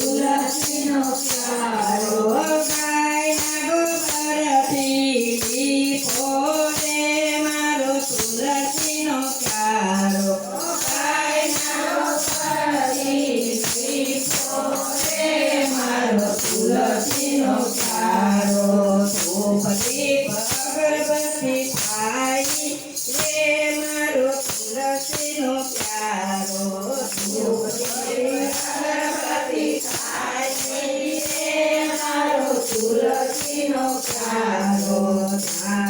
તુલસીનો સારો ગાયના ગોબરથી પોરે મારો તુલસીનો સારો ગાયના ગોબરથી પોરે મારો તુલસીનો સારો Sino Caro, Caro.